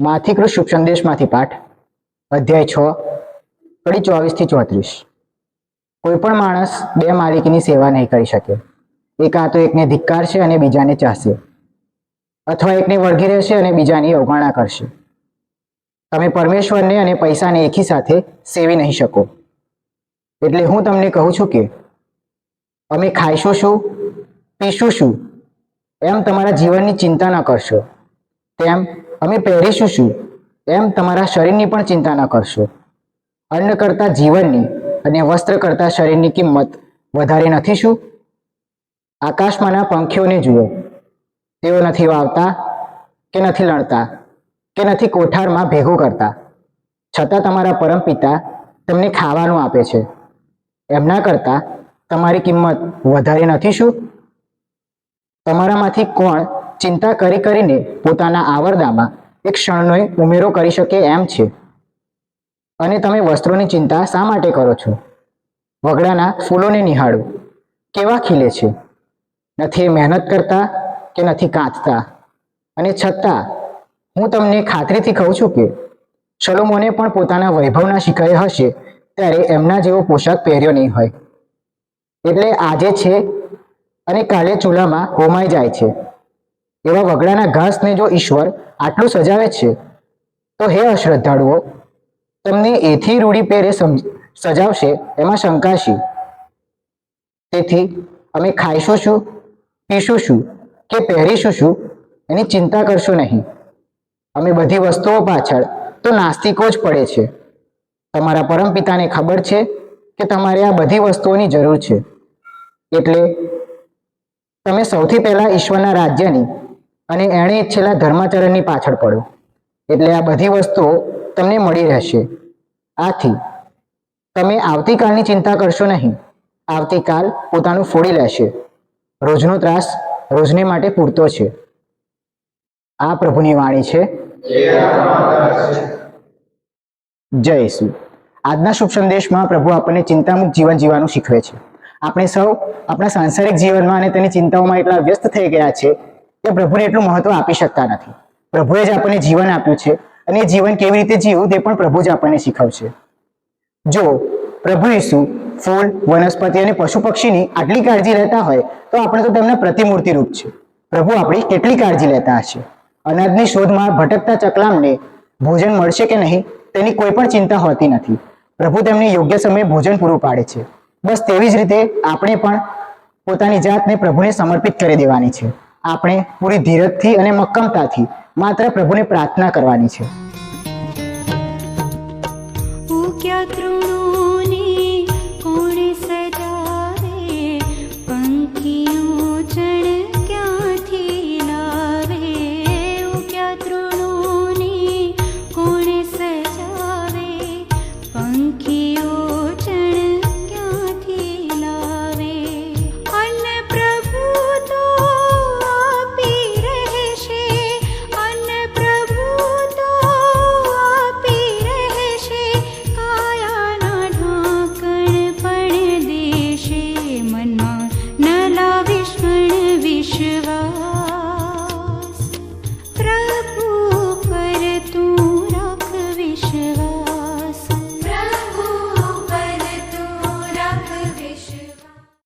માથિકૃત શુભ સંદેશમાંથી પાઠ, અધ્યાય છ, કડી ચોવીસથી ચોત્રીસ. કોઈ પણ માણસ બે માલિકની સેવા નહીં કરી શકે. એક તો એકને ધિક્કારશે અને બીજાને ચાહશે. અથવા એકને વળગી રહેશે અને બીજાની અવગણના કરશે. તમે પરમેશ્વરને અને પૈસાને એકી સાથે સેવી નહીં શકો. એટલે હું તમને કહું છું કે અમે ખાઈશું શું? પીશું શું? એમ તમારા જીવનની ચિંતા ન કરશો. તેમ અમે પહેરીશું શું? એમ તમારા શરીરની પણ ચિંતા ન કરશો. અન્ન કરતા જીવનની અને વસ્ત્ર કરતા શરીરની કિંમત વધારે નથી શું? આકાશમાંના પંખીઓને જુઓ. તેઓ નથી વાવતા કે નથી લણતા કે નથી કોઠારમાં ભેગું કરતા. છતાં તમારા પરમપિતા તમને ખાવાનું આપે છે. એમના કરતાં તમારી કિંમત વધારે નથી શું? તમારામાંથી કોણ ચિંતા કરી કરીને પોતાના આવરદામાં એક ક્ષણનો ઉમેરો કરી શકે એમ છે. અને તમે વસ્ત્રોની ચિંતા શા માટે કરો છો? વગડાના ફૂલોને નિહાળો. કેવા ખીલે છે? નથી મહેનત કરતા કે નથી કાંતતા અને છતાં, હું તમને ખાતરીથી કહું છું કે સલોમોને પણ પોતાના વૈભવના શિખરે હશે ત્યારે એમના જેવો પોશાક પહેર્યો નહીં હોય. એટલે આજે છે અને કાલે ચૂલામાં હોમાઈ જાય છે. એવા વગડાના ઘાસને જો ઈશ્વર આટલું સજાવે છે, તો હે અશ્રદ્ધાળુઓ, તમને એથી રૂડી પેરે સજાવશે, એમાં શંકાશી તેથી અમે ખાઈશું શું, પીશું શું કે પહેરીશું શું, એની ચિંતા કરશો નહીં. અમે બધી વસ્તુઓ પાછળ તો નાસ્તિકો જ પડે છે. તમારા પરમપિતાને ખબર છે કે તમારે આ બધી વસ્તુઓની જરૂર છે. એટલે તમે સૌથી પહેલાં ઈશ્વરના રાજ્યની અને એણે છેલ્લા ધર્માચરણની પાછળ પડ્યો. એટલે આ બધી વસ્તુઓ તમને મળી રહેશે. આથી, તમે આવતીકાલની ચિંતા કરશો નહીં. આવતીકાલ પોતાનું ફોડી લેશે. રોજનો ત્રાસ રોજને માટે પૂરતો છે. આ પ્રભુની વાણી છે. જય ઈસુ આજના શુભ સંદેશમાં પ્રભુ આપણને ચિંતામુક્ત જીવન જીવવાનું શીખવે છે. આપણે સૌ આપણા સાંસારિક જીવનમાં અને તેની ચિંતાઓમાં એટલા વ્યસ્ત થઈ ગયા છે કે પ્રભુને એટલું મહત્વ આપી શકતા નથી. પ્રભુએ જ આપણને જીવન આપ્યું છે અને એ જીવન કેવી રીતે જીવવું તે પણ પ્રભુ જ આપણને શીખવશે. જો પ્રભુ ઈસુ ફૂલ, વનસ્પતિ અને પશુ પક્ષીની આટલી કાળજી લેતા હોય, તો આપણે તો તેમના પ્રતિમૂર્તિ રૂપ છે. પ્રભુ આપણી કેટલી કાળજી લેતા હશે. અનાજની શોધમાં ભટકતા ચકલામને ભોજન મળશે કે નહીં, તેની કોઈ પણ ચિંતા હોતી નથી. પ્રભુ તેમને યોગ્ય સમયે ભોજન પૂરું પાડે છે. બસ તેવી જ રીતે આપણે પણ પોતાની જાતને પ્રભુને સમર્પિત કરી દેવાની છે. આપણે પૂરી ધીરજથી અને મક્કમતાથી માત્ર પ્રભુને પ્રાર્થના કરવાની છે. તૃણોને